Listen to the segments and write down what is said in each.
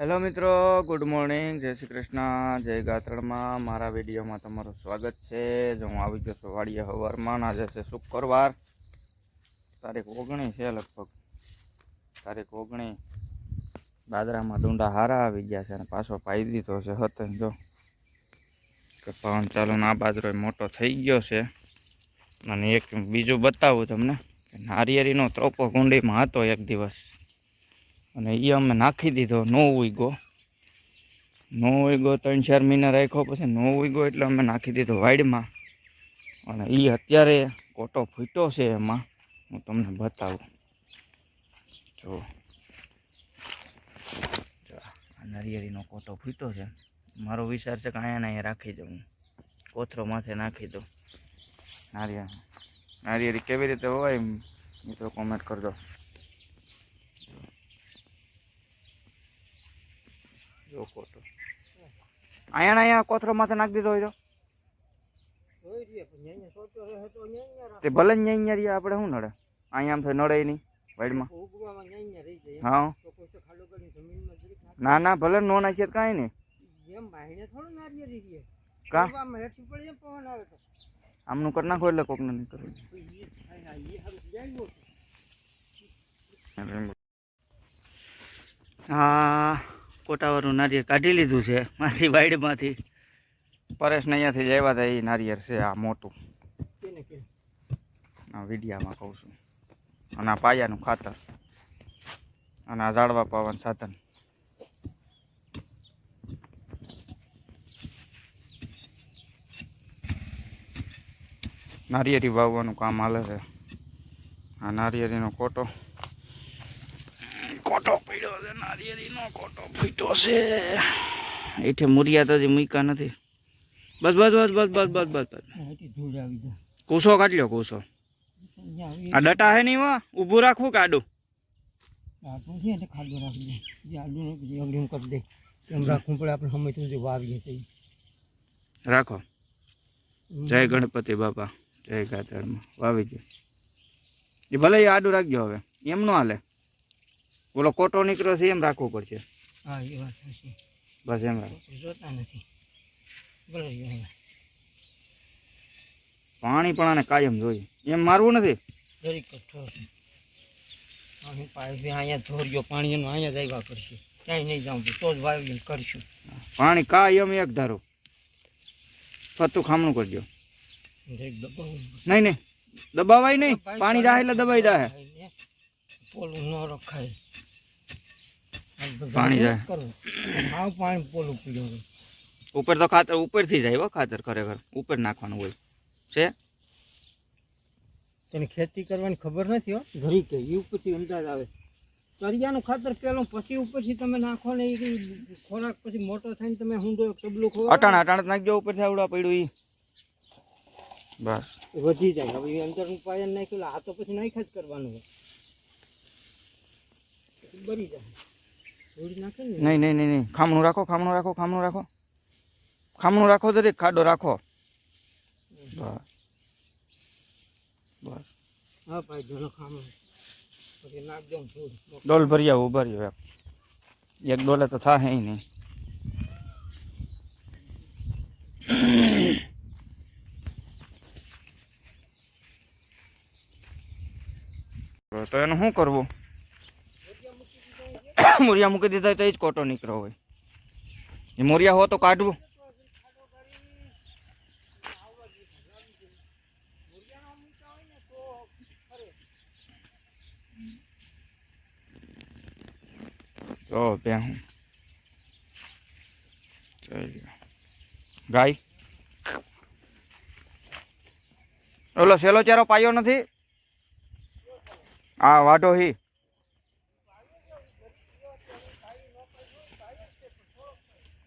Hello મિત્રો, good morning. જય શ્રી કૃષ્ણ. જય ગાત્રણમાં મારા વિડીયોમાં તમારું સ્વાગત છે. જો હું આવી ગયો છું વાડીએ હવારમાં આજે છે શુક્રવાર. તારીખ ઓગણી છે લગભગ. તારીખ ઓગણી બાદરામાં ડુંડા હારા આવી ગયા છે અને પાછો પાઈ દીધો છે હતો જો કે પવન ચાલુ આ બાજરો મોટો થઈ ગયો છે. અને એક બીજું બતાવું તમને નારિયેરીનો ત્રોપો કુંડીમાં હતો એક દિવસ. અને એ અમે નાખી દીધો, નો ઉગો નો ઉગો ત્રણ ચાર મહિના રાખ્યો, પછી નો ઉગો એટલે અમે નાખી દીધો વાડમાં. અને એ અત્યારે કોટો ફૂટ્યો છે એમાં. હું તમને બતાવું. જો. નરિયેળીનો કોટો ફૂટ્યો છે. મારો વિચાર છે કે અહીંયા અહીંયા રાખી દઉં. કોથરો માથે નાખી દઉં. નારિયેળ, નારિયેળી કેવી રીતે હોય મિત્રો કોમેન્ટ કરજો. જો કોટો અહીંયા અહીંયા કોથરો માથે નાખી દીધો હોય તો? તે ભલે અહીંયા રહ્યા આપણે શું નડે? અહીંયા આમ થાય નડે નહીં વાઈડમાં હા. ના ના ભલે નો નાખીએ તો કાંઈ નહીં. કા? આમનું કરી નાખો એટલે કોકને નહીં કરવું. હા. કોટાવાળું નારિયેળ કાઢી લીધું છે. મારી વાઈડમાંથી. પરેશને અહીંયાથી જ આવ્યા હતા એ નારિયેળ છે આ મોટું. આ વિડીયામાં કહું છું. અને આ પાયાનું ખાતર. અને આ ઝાડવા પાવાનું સાધન. નારિયેરી વાવવાનું કામ હાલે છે. આ નારિયેરીનો કોટો. કોટો પડ્યો છે નારિયેરીનો કોટો ફૂટ્યો છે. એઠે મુરિયા તો હજી મૂક્યા નથી. બસ બસ બસ બસ બસ બસ બસ બસ. કૂસો કાઢ લ્યો કૂસો આ ડટા હે નહીં વા ઊભું રાખવું કાડું. રાખો જય ગણપતિ બાપા. જય ગાતરમાં વાવી ગયો એ ભલે આડું રાખજો હવે. એમ નો હાલે. ઓલો કોટો નીકળ્યો છે એમ રાખવું પડશે. બસ એમ નથી. પાણી પણ આને કાયમ જોઈએ. એમ મારવું નથી? અહીંયા ધોર્યો પાણી એનું અહીંયા જ આવ્યા કરશે. ક્યાંય નહીં જાઉં તો જ વાવી કરશું. પાણી કાયમ એક ધારો. ફતું ખામણું કરજો. નહીં નહીં. દબાવાય નહીં. પાણી જાય એટલે દબાઈ જાય પોલું ન રખાય. પાણી જાય. કરવું પાણી પોલું પીડ્યું ઉપર તો ખાતર ઉપરથી જાય હો ખાતર ખરેખર. ઉપર નાખવાનું હોય. છે? તેને ખેતી કરવાની ખબર નથી હો. જરી કે એ ઉપરથી અંદાજ આવે. સરિયાનું ખાતર પેલું પછી ઉપરથી તમે નાખો ને એ ખોરાક પછી મોટો થઈને તમે હુંડો ટબલું ખો અટાણ અટાણ જ નાખજો ઉપરથી આવડા પડ્યું એ બસ. વધી જાય. હવે એ અંદરનું પાયન નાખ્યું આ તો પછી નાખ્યા જ કરવાનું હોય. પછી જાય. નહીં નહીં નહીં નહીં. ખામણું રાખો ખામણું રાખો ખામણું રાખો. ખામણું રાખો દરેક ખાડો રાખો. બસ. બસ. હા ભાઈ ઘણો ખામો પછી નાખજો ડોલ ભરી આવો ઊભા રહ્યો એક એક ડોલે તો થાય નહીં. તો એનું શું કરવું? મોરિયા મૂકી દીધા તો એ જ કોટો નીકળ્યો હોય. એ મોરિયા હો તો કાઢવું. તો ત્યાં હું. ગાય. ઓલો સેલો ચારો પાયો નથી? આ વાઢો હી.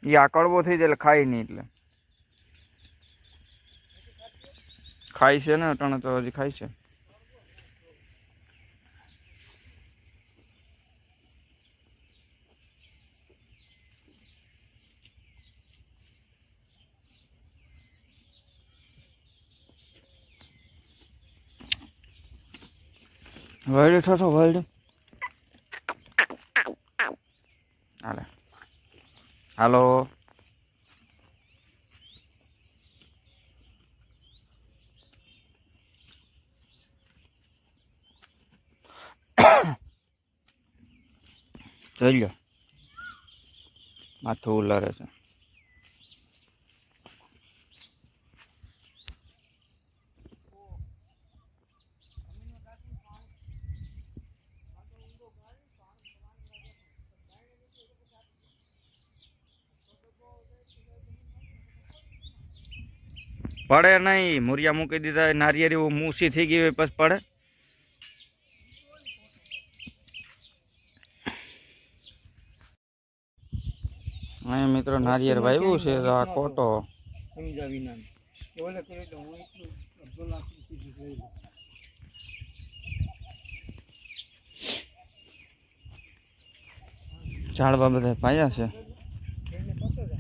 ઈ આ કડવો થઈ જાય એટલે ખાય નહીં એટલે. ખાય છે ને, અટાણે તો હજી ખાય છે. વર્લ્ડ થશો વર્લ્ડ હાલે. હાલો. જોઈ માથું ઉલારે છે. પડે નહીં. મૂરિયા મૂકી દીધા નારિયેરી મૂસી થઈ ગઈ હોય, પછી પડે. અહીંયા મિત્રો નારિયેર વાવ્યું છે આ કોટો ઝાડવા બધા પાયા છે એને પતો છે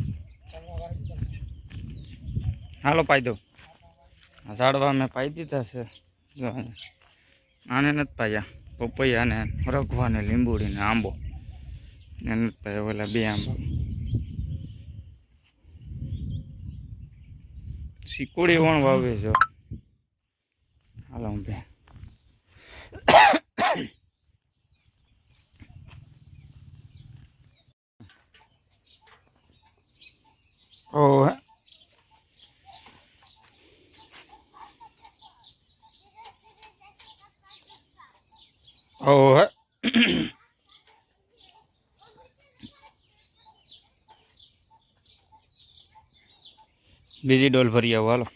તમારા વાડી તમે હાલો પાઈ દઉં. ઝાડવા મેં પાઈ દીધા છે. આને. નથી પાયા. પપૈયા ને રઘવા ને લીંબુડી ને આંબો એને નથી પાયા ઓલા બે આંબો. સિકોડી વણ વાવે છે. હાલો હું બે. ઓ હે ઓ હે બીજી ડોલ ભરી આવો હાલો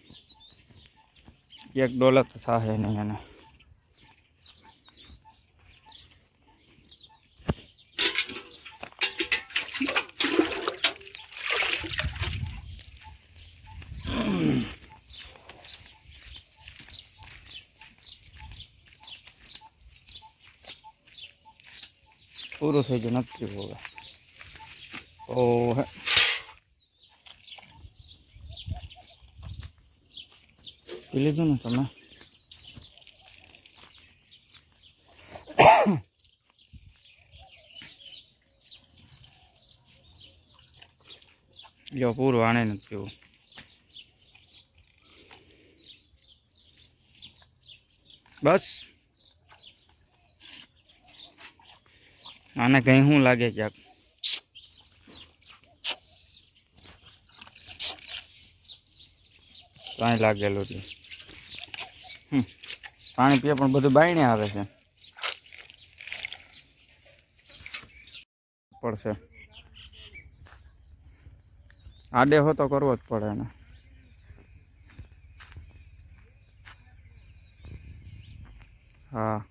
એક ડોલ જ તો થશે નહીં એને પૂરું થઈ ગયું નથી હવે. ઓ હે પી લીધું ને તમે? લ્યો, પૂરું આણે નથી પીવું બસ. આને કઈ શું લાગે ક્યાંક? કાંઈ લાગેલું હતું. પાણી પીએ પણ બધું બાયણે આવે છે. પડશે. આડે હો તો કરવો જ પડે એને. હા.